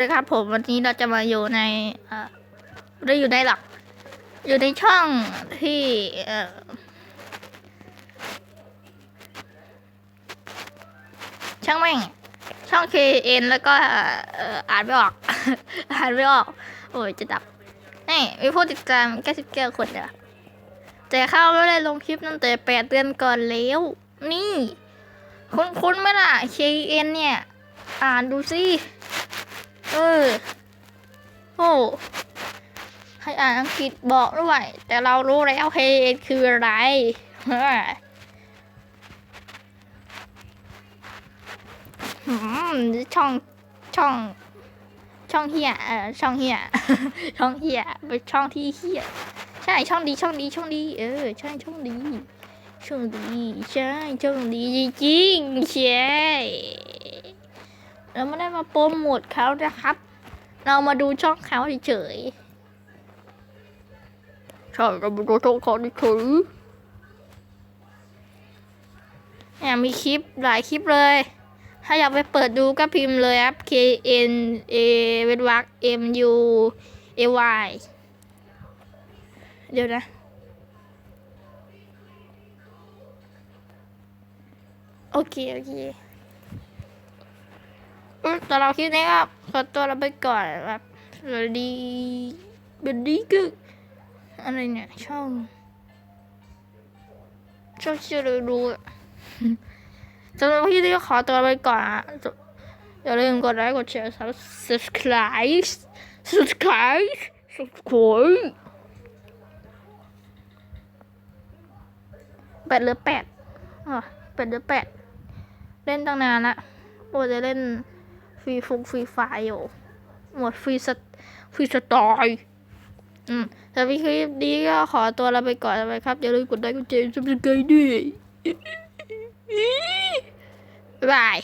นะครับผมวันนี้เราจะมาอยู่ในเอ่อไม่ได้อยู่ในหลัก อยู่ในช่องที่เออช่างแม่งช่อง KN แล้วก็อ่อานไม่ออก อ่านไม่ออก โอ้ยจะดับนี่มีผู้ติดตามแค่สิบเก้าคนเดียวแต่เข้าไม่ได้ลงคลิปตั้งแต่แปดเดือนก่อนแล้ว นี่ คุ้นคุ้นๆไหมล่ะ KN เนี่ย อ่านดูสิ เออ โอ้ให้อ่านอังกฤษบอกด้วย แต่เรารู้แล้ว KN คืออะไรฮืมช่องช่องช่องเฮียเออช่องเฮียช่องเฮียเป็นช่องที่เฮียใช่ช่องดีช่องดีช่องดี เออ ใช่ช่องดีช่องดีใช่ช่องดีจริงๆใช่ เราไม่ได้มาโปรโมทเขานะครับ เรามาดูช่องเขาเฉยๆใช่เรามาดูช่องเขาเฉยๆเนี่ยมีคลิปหลายคลิปเลย ถ้าอยากไปเปิดดูก็พิมพ์เลยครับ K N A เวนวัก M U A Y เดี๋ยวนะโอเค โอเค เอ้ยแต่เราคลิปนี้ก็ขอตัวเราไปก่อนครับสวัสดีบันดีก็อะไรเนี่ยช่องช่องชื่อเลยรู้สำหรับคลิปนี้ก็ขอตัวไปก่อนอะอย่าลืมกดไลค์กดแชร์ subscribe subscribe subscribe แปดหลือแปดอะแปดหลือแปดเล่นตั้งนานละโอ้จะเล่น ฟรีฟุกฟรีไฟอยู่หมดฟรีสตฟรีสไตล์อืมแต่วิคลิปนี้ก็ขอตัวลาไปก่อนนะครับ อย่าลืมกดไลค์กดแชร์ซับสไครต์ด้วยบาย